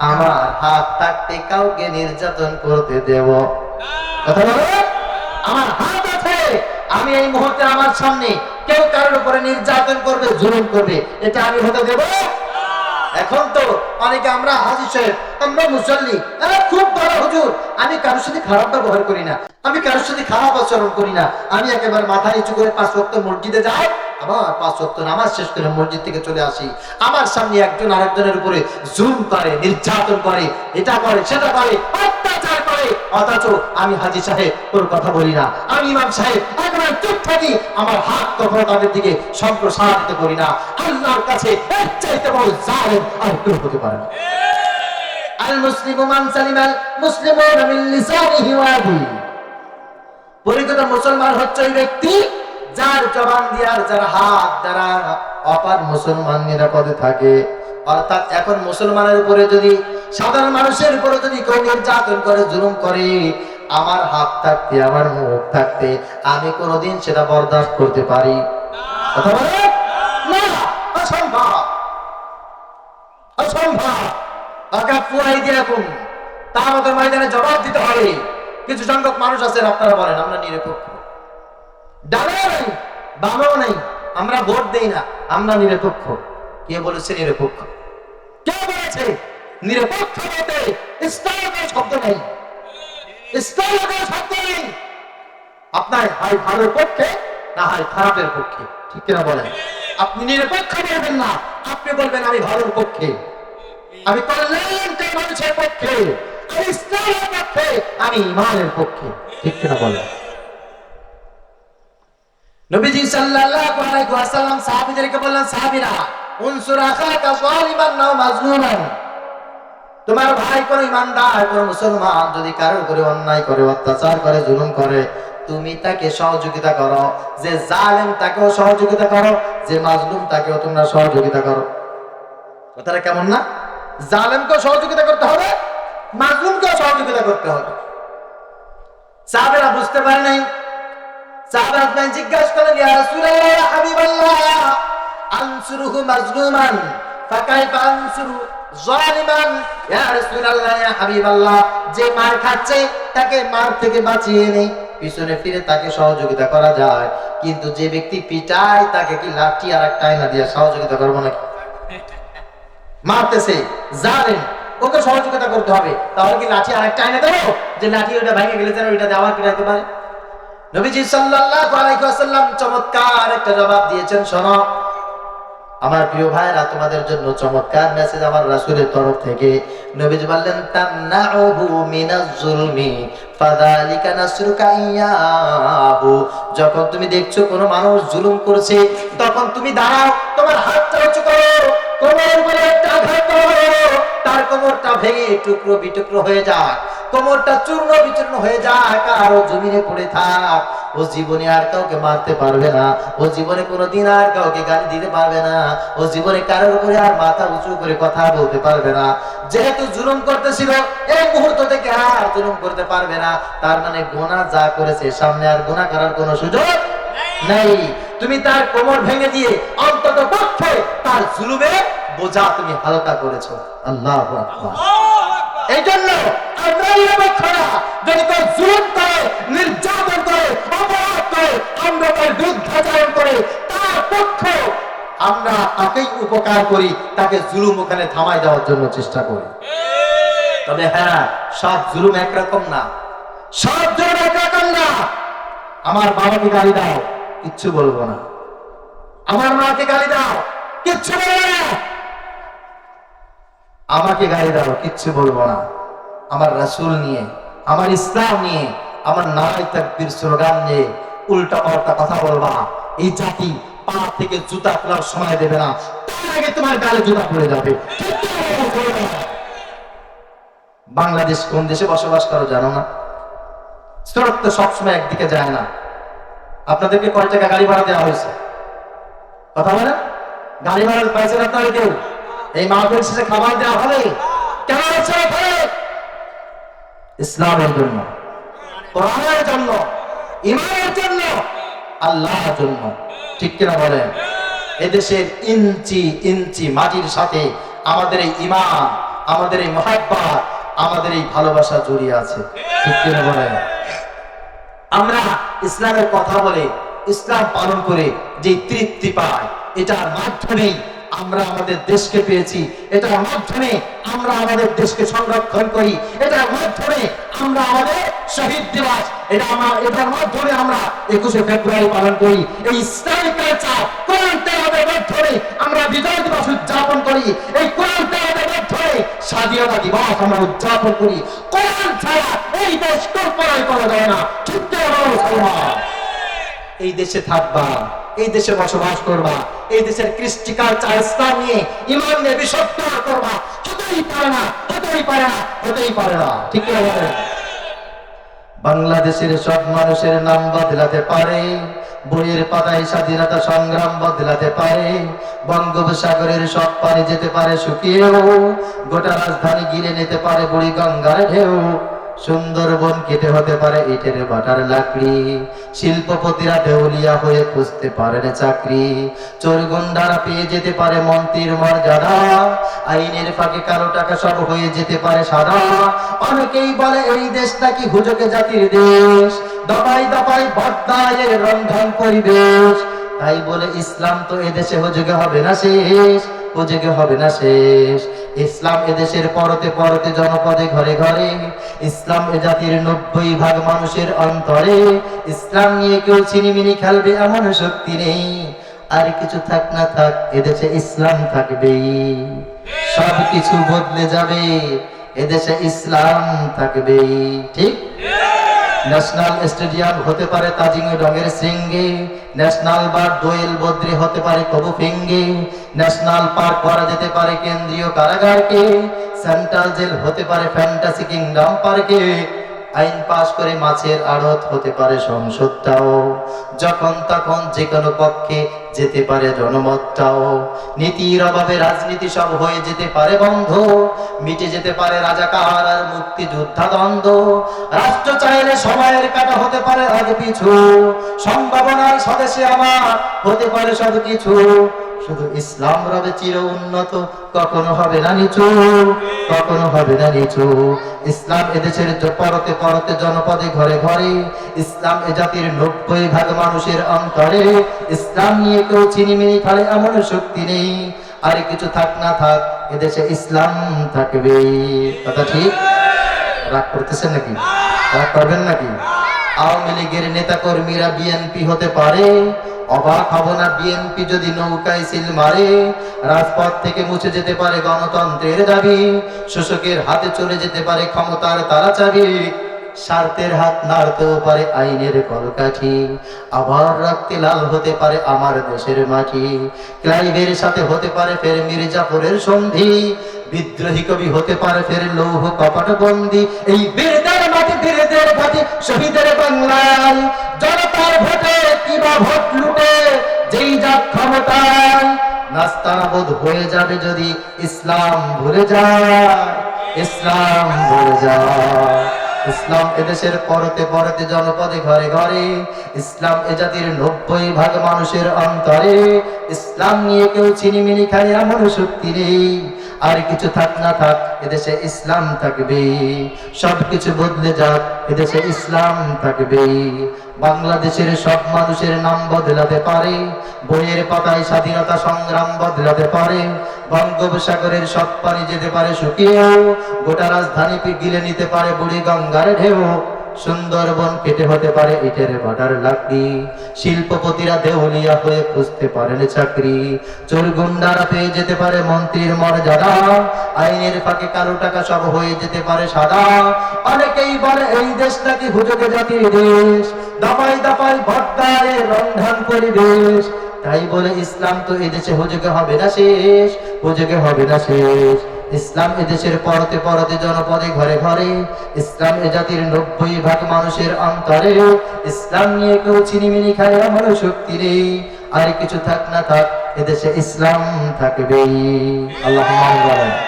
আমার হাত থাকতে কাউকে নির্যাতন করতে দেব। আমার হাত আছে। আমি এই মুহূর্তে আমার সামনে কেউ কারোর উপরে নির্যাতন করবে, জুলুম করবে, এটা আমি হতে দেব? এখন তো অনেকে আমরা হাজি সাহেব, আমরা মুসল্লি খুব ভালো হুজুর। আমি কারোর সাথে খারাপ ব্যবহার করি না। আমি কারোর সাথে খারাপ আচরণ করি না। আমি একেবারে মাথা নিচু করে পাঁচ ওয়াক্ত মসজিদে যাই আবার পাঁচ ওয়াক্ত নামাজ শেষ করে মসজিদ থেকে চলে আসি। আমার সামনে একজন আরেকজনের উপরে জুম করে নির্যাতন করে এটা করে সেটা করে অত্যাচার করে। অথচ আমি হাজি সাহেব কোনো কথা বলি না। আমি ইমাম সাহেব একেবারে চুপ থাকি আমার হাত কখনো তাদের দিকে সম্প্রসারিত করি না। আল্লাহর কাছে এর চাইতে বড় জালেম আর কেউ হতে পারে না। আল মুসলিমু মান সালিমাল মুসলিমুনা মিন লিসানিহি ওয়া ইয়াদিহি পরিচিত মুসলমান হচ্ছে ওই ব্যক্তি যার জবান দিয়ে যার হাত দ্বারা অপার মুসলমান নিরাপদে থাকে। অর্থাৎ এখন মুসলমানের উপরে যদি, সাধারণ মানুষের উপরে যদি কেউ নির্যাতন করে, জুলুম করে, আমার হাত থাকতে, আমার মুখ থাকতে, আমি কোনোদিন সেটা বরদাস্ত করতে পারি। অসম্ভব। অসম্ভব। দিয়ে এখন। তার মতো ময়দানে জবাব দিতে হবে। কিছু সংখ্যক মানুষ আছেন, আপনারা বলেন, আমরা নিরপেক্ষ। ডানেও নাই বামেও নাই, আমরা ভোট দেই না, আমরা নিরপেক্ষ। কে বলেছে নিরপেক্ষ? কে বলেছে? নিরপেক্ষ বলতে ইসলামের শব্দ নেই। ইসলামের শব্দ নেই। আপনার হয় ভালোর পক্ষে না হয় খারাপের পক্ষে? ঠিক কিনা বলেন? আপনি নিরপেক্ষ বলবেন না, আপনি বলবেন আমি ভালোর পক্ষে। আমি কল্যাণকারী মানুষের পক্ষে। আমি ইমানের পক্ষে, ঠিক কিনা বলেন? নবীজি সাল্লাল্লাহু আলাইহি ওয়াসাল্লাম সাহাবীদেরকে বললেন, সাহাবীরা, উনসুর আখাকা যালিমান নাও মাজলুমান। তোমার ভাই কোন ইমানদার, কোন মুসলমান যদি কারোর উপরে অন্যায় করে, অত্যাচার করে, জুলুম করে, তুমি তাকে সহযোগিতা করো। যে জালেম তাকেও সহযোগিতা করো, যে মাজলুম তাকেও তোমরা সহযোগিতা করো। কথাটা কেমন না? জালেমকেও সহযোগিতা করতে হবে। মাজলুমকেও সহযোগিতা করতে হবে। বুঝতে পারে নাই। জিজ্ঞাসা ইয়া আনসুরুহু মাজলুমান জালিমান, ইয়া রাসূলুল্লাহ, ইয়া যে মার খাচ্ছে তাকে মার থেকে বাঁচিয়ে নেই পিছনে ফিরে তাকে সহযোগিতা করা যায়। কিন্তু যে ব্যক্তি পিটায়, তাকে কি লাঠি আর একটা আয়না দিয়ে সহযোগিতা করব নাকি? মারতেছে, জালেম। ওকে সহযোগিতা করতে হবে। তাহলে কি লাঠি আর একটা আয়না দেবো? যে লাঠি ওটা ভেঙে গেলে যেন ওইটা আবার পিটাইতে পারে? নবীজি সাল্লাল্লাহু আলাইহি ওয়াসাল্লাম চমৎকার একটা জবাব দিয়েছেন, শোনো। আমার প্রিয় ভাইরা তোমাদের জন্য চমৎকার মেসেজ আমার রাসূলের তরফ থেকে। নবীজি বললেন, তামনাউহু মিনাজ জুলমি, ফাযালিকা নাসরুকা ইয়াহু। যখন তুমি দেখছ কোনো মানুষ জুলুম করছে, তখন তুমি দাঁড়াও, তোমার হাতটা উঁচু করো। কোমরের উপরে কোমরটা ভেঙে টুকরো বিটুকরো হয়ে যায় কোমরটা চূর্ণ বিচূর্ণ হয়ে যায় কারও জমিনে পড়ে থাক। ও জীবনে আর কাউকে মারতে পারবে না। ও জীবনে কোনোদিন আর কাউকে গালি দিতে পারবে না। ও জীবনে কারোর উপরে আর মাথা উঁচু করে কথা বলতে পারবে না। যেহেতু জুলুম করতেছিল এই মুহূর্ত থেকে আর জুলুম করতে পারবে না। তার মানে গোনা যা করেছে সামনে আর গোনা করার কোনো সুযোগ নেই। তুমি তার কোমর ভেঙে দিয়ে অন্তত তার জুলুমে বোঝা তুমি হালকা করেছ। আল্লাহ এই জন্য যদি কেউ জুলুম করে, নির্যাতন করে, অপরাধ করে, আমরা তার বিরুদ্ধাচরণ করে, তার পক্ষ আমরা তাকেই উপকার করি, তাকে জুলুম ওখানে থামাই দেওয়ার জন্য চেষ্টা করি। তবে হ্যাঁ সব জুলুম একরকম না। সব জুলুম একরকম না। আমার বাবাকে গালি দাও, কিচ্ছু বলব না। আমার মাকে গালি দাও। কিচ্ছু বলব না। আমাকে গালি দাও, কিচ্ছু বলব না। আমার রাসূল নিয়ে, আমার ইসলাম নিয়ে, আমার নারাই তাকবীর স্লোগান নিয়ে উল্টা পাল্টা কথা বলবা। এই জাতি পা থেকে জুতা খোলার সময় দেবে না। আগে তোমার গালে জুতা পড়ে যাবে। বাংলাদেশ কোন দেশে বসবাস করো জানো না? স্রোত তো সবসময় একদিকে যায় না। আপনাদেরকে কয় টাকা গাড়ি ভাড়া দেওয়া হয়েছে? কথা বলেন? কেউ? এই মাহফিল শেষে খাবার দেওয়া হবে? কেন ইসলামের জন্য, কোরআনের জন্য ইমানের জন্য, আল্লাহর জন্য। ঠিক কিনা বলেন? এদেশের ইঞ্চি ইঞ্চি মাটির সাথে আমাদের এই ইমান আমাদের এই মহাব্বা, আমাদের এই ভালোবাসা জড়িয়ে আছে। ঠিক কিনা বলেন? আমরা ইসলামের কথা বলে ইসলাম পালন করে যে তৃপ্তি পাই এটার মাধ্যমেই আমরা আমাদের দেশকে পেয়েছি। এটার মাধ্যমে আমরা আমাদের দেশকে সংরক্ষণ করি। এটার মাধ্যমে আমরা আমাদের শহীদ দিবস, এটা আমার এটার মাধ্যমে আমরা একুশে ফেব্রুয়ারি পালন করি। এই ইসলামিক কালচার মাধ্যমে আমরা বিজয় দিবস উদযাপন করি। এই মাধ্যমে স্বাধীনতা দিবস আমরা উদযাপন করি। কোরআন ছাড়া এই দেশ করা যায় না। ঠিক? এই দেশে থাকবা। এই দেশে বসবাস করবা। এই দেশের কৃষ্টি কালচার, ইসলাম নিয়ে ইমান নিয়ে বিশুদ্ধ করবা। হতেই পারে না, হতেই পারে না, হতেই পারে না। ঠিক বলেন? বাংলাদেশের সব মানুষের নাম বদলাতে পারে। বইয়ের পাতায় স্বাধীনতা সংগ্রাম বদলাতে পারে। বঙ্গোপসাগরের সব পারে যেতে পারে শুকিয়েও গোটা রাজধানী গিরে নিতে পারে বুড়ি গঙ্গার ঢেউ। সুন্দরবন কেটে হতে পারে ইটের বাটার লাকড়ি। শিল্পপতিরা দেউলিয়া হয়ে খুঁজতে পারেন চাকরি। চোর গুন্ডারা পেয়ে যেতে পারে মন্ত্রীর মর্যাদা। আইনের ফাঁকে কালো টাকা সব হয়ে যেতে পারে সাদা। অনেকেই বলে এই দেশ নাকি হুজকে জাতির দেশ? দপাই দপাই বদ্দায়ের রন্ধন পরিবেশ। তাই বলে ইসলাম তো এদেশে হুজুগে হবে না শেষ। হুজুগে হবে না শেষ। ইসলাম এদেশের পরতে পরতে জনপদে ঘরে ঘরে। ইসলাম এ জাতির নব্বই ভাগ মানুষের অন্তরে। ইসলাম নিয়ে কেউ চিনিমিনি খেলবে এমন শক্তি নেই। আর কিছু থাক না থাক এদেশে ইসলাম থাকবেই। সব কিছু বদলে যাবে এদেশে ইসলাম থাকবেই। ঠিক? ন্যাশনাল স্টেডিয়াম হতে পারে তাজিং রঙের সিঙ্গে, ন্যাশনাল বার দোয়েল বদ্রি হতে পারে কবু ফিঙ্গে, ন্যাশনাল পার্ক করা যেতে পারে কেন্দ্রীয় কারাগারকে, সেন্ট্রাল জেল হতে পারে ফ্যান্টাসি কিংডম পার্কে, আইন পাশ করে মাছের আড়ত হতে পারে সংসদটাও, যখন তখন যে কোনো পক্ষে যেতে পারে জনমতটাও। নীতির অভাবে রাজনীতি সব হয়ে যেতে পারে বন্ধ, মিটে যেতে পারে রাজাকার আর মুক্তিযোদ্ধা দ্বন্দ্ব রাষ্ট্র চাইলে সময়ের কাটা হতে পারে আগে পিছু। সম্ভাবনার স্বদেশে আমার হতে পারে সব কিছু। শুধু ইসলাম রবে চির উন্নত, কখনো হবে না নিচু, কখনো হবে না নিচু। ইসলাম এদেশের পরতে পরতে জনপদে ঘরে ঘরে, ইসলাম এ জাতির নব্বই ভাগ মানুষের অন্তরে। ইসলাম নিয়ে কেউ চিনিমিনি খালে এমন শক্তি নেই। আর কিছু থাক না থাক এদেশে ইসলাম থাকবে কথা ঠিক? রাগ করতেছেন নাকি? করবেন নাকি? আওয়ামী লীগের নেতা কর্মীরা বিএনপি হতে পারে, অবাক হব না বিএনপি যদি নৌকায় সিল মারে? রাজপথ থেকে মুছে যেতে পারে গণতন্ত্রের দাবি, শোষকের হাতে চলে যেতে পারে ক্ষমতার তারা চাবি, স্বার্থের হাত নাড়তেও পারে আইনের কলকাঠি, আবার রাখতে লাল হতে পারে আমার দেশের মাটি, ক্লাইভের সাথে হতে পারে ফের মির্জাপুরের সন্ধি, বিদ্রোহী কবি হতে পারে ফের লৌহ কপট বন্দি এই ঘাটি শহীদের বাংলায় জনতার ভোটে কিবা ভোট লুটে, যেই যাক ক্ষমতায়। নাস্তানাবোধ হয়ে যাবে যদি ইসলাম ভুলে যায়, ইসলাম ভুলে যায়। ইসলাম এদেশের পরতে পরতে জনপদে ঘরে ঘরে, ইসলাম এ জাতির নব্বই ভাগ মানুষের অন্তরে ইসলাম নিয়ে কেউ চিনিমিনি খায় এমন শক্তি নেই। আর কিছু থাক না থাক, এদেশে ইসলাম থাকবে। সব কিছু বদলে যাক, এদেশে ইসলাম থাকবে। বাংলাদেশের সব মানুষের নাম বদলাতে পারে, বইয়ের পাতায় স্বাধীনতা সংগ্রাম বদলাতে পারে, বঙ্গোপসাগরের সব পানি যেতে পারে শুকিয়েও, গোটা রাজধানী গিলে নিতে পারে বুড়ি গঙ্গার ঢেউ। সুন্দরবন কেটে হতে পারে ইটের বাটার লাকড়ি। শিল্পপতিরা দেউলিয়া হয়ে খুঁজতে পারেন চাকরি। চোর গুন্ডারা পেয়ে যেতে পারে মন্ত্রীর মর্যাদা। আইনের ফাঁকে কালো টাকা সব হয়ে যেতে পারে সাদা। অনেকেই বলে এই দেশ নাকি হুজুকে জাতির দেশ। দাপাই দাপাই ভদ্দায় রন্ধন পরিবেশ। তাই বলে ইসলাম তো এদেশে হুজুগে হবে না শেষ হুজুগে হবে না শেষ। ইসলাম এদেশের পরতে পরতে জনপদে ঘরে ঘরে, ইসলাম এ জাতির নব্বই ভাগ মানুষের অন্তরে, ইসলাম নিয়ে কেউ চিনিমিনি খায় আমার শক্তি নেই। আর কিছু থাক না থাক, এদেশে ইসলাম থাকবেই। আল্লাহ বলেন